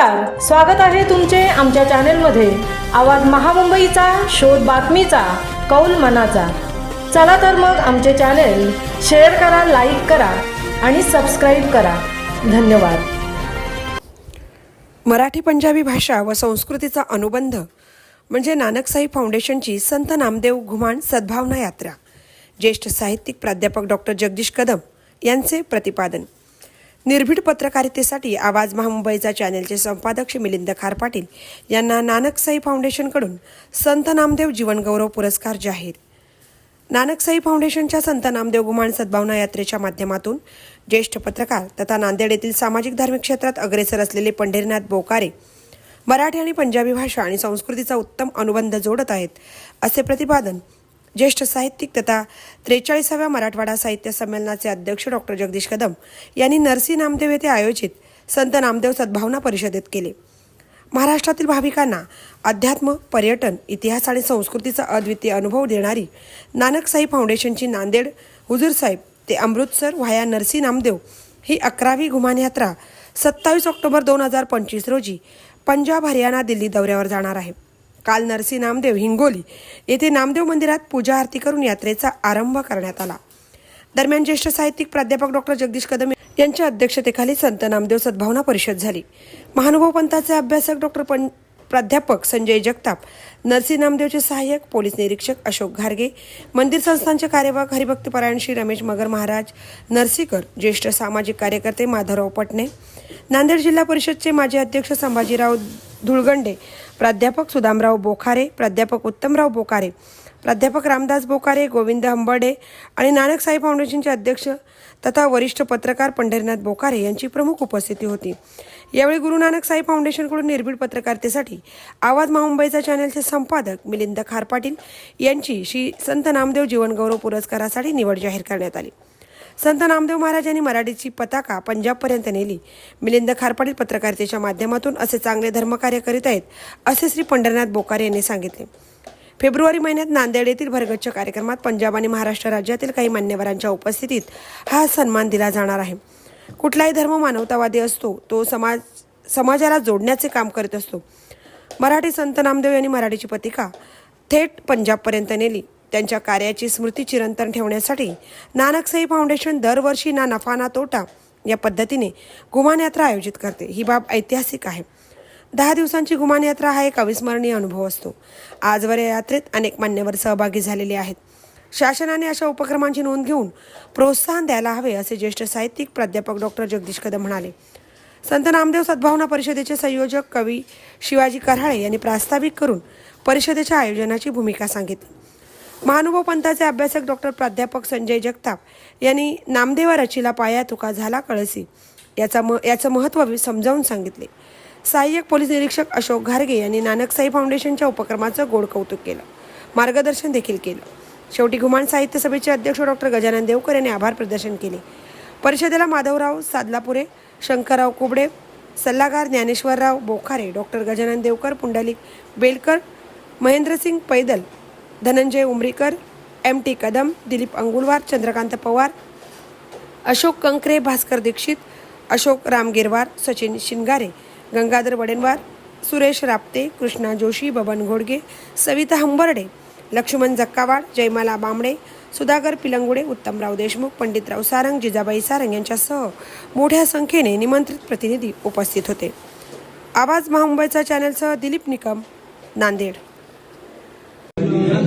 नमस्कार स्वागत आहे तुमचे आमच्या चॅनेलमध्ये. आवाज महामुंबईचा शोध बातमीचा कौल मनाचा. चला तर मग आमचे चॅनेल शेअर करा लाईक करा आणि सबस्क्राईब करा. धन्यवाद. मराठी पंजाबी भाषा व संस्कृतीचा अनुबंध म्हणजे नानकसाई फाउंडेशनची संत नामदेव घुमान सद्भावना यात्रा. ज्येष्ठ साहित्यिक प्राध्यापक डॉक्टर जगदीश कदम यांचे प्रतिपादन. निर्भीड पत्रकारितेसाठी आवाज महामुंबईचा चॅनेलचे संपादक श्री मिलिंद खार पाटील यांना नानकसाई फाउंडेशनकडून संत नामदेव जीवनगौरव पुरस्कार जाहीर. नानकसाई फाउंडेशनच्या संत नामदेव गुमान सद्भावना यात्रेच्या माध्यमातून ज्येष्ठ पत्रकार तथा नांदेड येथील सामाजिक धार्मिक क्षेत्रात अग्रेसर असलेले पंढरीनाथ बोकारे मराठी आणि पंजाबी भाषा आणि संस्कृतीचा उत्तम अनुबंध जोडत आहेत असे प्रतिपादन ज्येष्ठ साहित्यिक तथा त्रेचाळीसाव्या मराठवाडा साहित्य संमेलनाचे अध्यक्ष डॉक्टर जगदीश कदम यांनी नरसी नामदेव येथे आयोजित संत नामदेव सद्भावना परिषदेत केले. महाराष्ट्रातील भाविकांना अध्यात्म पर्यटन इतिहास आणि संस्कृतीचा अद्वितीय अनुभव देणारी नानकसाई फाउंडेशनची नांदेड हुजूर साहेब ते अमृतसर व्हाया नरसी नामदेव ही अकरावी घुमान यात्रा सत्तावीस ऑक्टोबर दोन हजार पंचवीस रोजी पंजाब हरियाणा दिल्ली दौऱ्यावर जाणार आहे. काल नरसी नामदेव हिंगोली येथे नामदेव मंदिरात पूजा आरती करून यात्रेचा आरंभ करण्यात आला. दरम्यान ज्येष्ठ साहित्यिक प्राध्यापक डॉक्टर जगदीश कदम यांच्या अध्यक्षतेखाली संत नामदेव सद्भावना परिषद झाली. महानुभाव पंथाचे अभ्यासक डॉक्टर पं प्राध्यापक संजय जगताप नरसी नामदेवचे सहाय्यक पोलीस निरीक्षक अशोक घारगे मंदिर संस्थांचे कार्यवाहक हरिभक्तपरायण श्री रमेश मगर महाराज नरसीकर ज्येष्ठ सामाजिक कार्यकर्ते माधवराव पटणे नांदेड जिल्हा परिषदचे माजी अध्यक्ष संभाजीराव धुळगंडे प्राध्यापक सुदामराव बोखारे प्राध्यापक उत्तमराव बोकारे प्राध्यापक रामदास बोकारे गोविंद हंबर्डे आणि नानक साई फाउंडेशनचे अध्यक्ष तथा वरिष्ठ पत्रकार पंढरीनाथ बोकारे यांची प्रमुख उपस्थिती होती. यावेळी गुरु नानक साई फाउंडेशनकडून निर्भीड पत्रकारितेसाठी आवाज महामुंबईचा चॅनलचे संपादक मिलिंद खार पाटील यांची श्री संत नामदेव जीवनगौरव पुरस्कारासाठी निवड जाहीर करण्यात आली. संत नामदेव महाराज यांनी मराठीची पताका पंजाबपर्यंत नेली. मिलिंद खारपाटील पत्रकारितेच्या माध्यमातून असे चांगले धर्मकार्य करीत आहेत असे श्री पंढरनाथ बोकारे यांनी सांगितले. फेब्रुवारी महिन्यात नांदेड येथील भरगच्छ कार्यक्रमात पंजाब आणि महाराष्ट्र राज्यातील काही मान्यवरांच्या उपस्थितीत हा सन्मान दिला जाणार आहे. कुठलाही धर्म मानवतावादी असतो तो समाज समाजाला जोडण्याचे काम करीत असतो. मराठी संत नामदेव यांनी मराठीची पतिका थेट पंजाबपर्यंत नेली. त्यांच्या कार्याची स्मृती चिरंतन ठेवण्यासाठी नानकसाई फाउंडेशन दरवर्षी ना नफा ना तोटा या पद्धतीने गुमान यात्रा आयोजित करते. ही बाब ऐतिहासिक आहे. दहा दिवसांची गुमान यात्रा हा एक अविस्मरणीय अनुभव असतो. आजवर या यात्रेत अनेक मान्यवर सहभागी झालेले आहेत. शासनाने अशा उपक्रमांची नोंद घेऊन प्रोत्साहन द्यायला हवे असे ज्येष्ठ साहित्यिक प्राध्यापक डॉक्टर जगदीश कदम म्हणाले. संत नामदेव सद्भावना परिषदेचे संयोजक कवी शिवाजी कराळे यांनी प्रास्ताविक करून परिषदेच्या आयोजनाची भूमिका सांगितली. महानुभव पंथाचे अभ्यासक डॉक्टर प्राध्यापक संजय जगताप यांनी नामदेवा रचिला पाया तुका झाला कळसी याचा म याचं महत्त्व समजावून सांगितले. सहाय्यक पोलीस निरीक्षक अशोक घारगे यांनी नानकसाई फाउंडेशनच्या उपक्रमाचं गोड कौतुक केलं. मार्गदर्शन देखील केलं. शेवटी घुमान साहित्य सभेचे अध्यक्ष डॉक्टर गजानन देवकर यांनी आभार प्रदर्शन केले. परिषदेला माधवराव सादलापुरे शंकरराव कुबडे सल्लागार Dnyaneshwarrao Bokhare doctor Gajanan Devkar Pundalik Belkar Mahendrasing Paidal Dhananjay Umrikar M T Kadam Dilip Angulwar Chandrakant Pawar Ashok Kankare Bhaskar Dixit Ashok Ramgirwar Sachin Shingare Gangadhar Wadenwar Suresh Rapte Krishna Joshi Baban घोडगे Savita Hambarde Laxman Jakkawad Jaymala Bambde Sudhakar Pilangude Uttamrao Deshmukh Panditrao Sarang Jijabai Sarang यांच्यासह मोठ्या संख्येने निमंत्रित प्रतिनिधी उपस्थित होते. आवाज महामुंबईचा चॅनलसह दिलीप निकम नांदेड.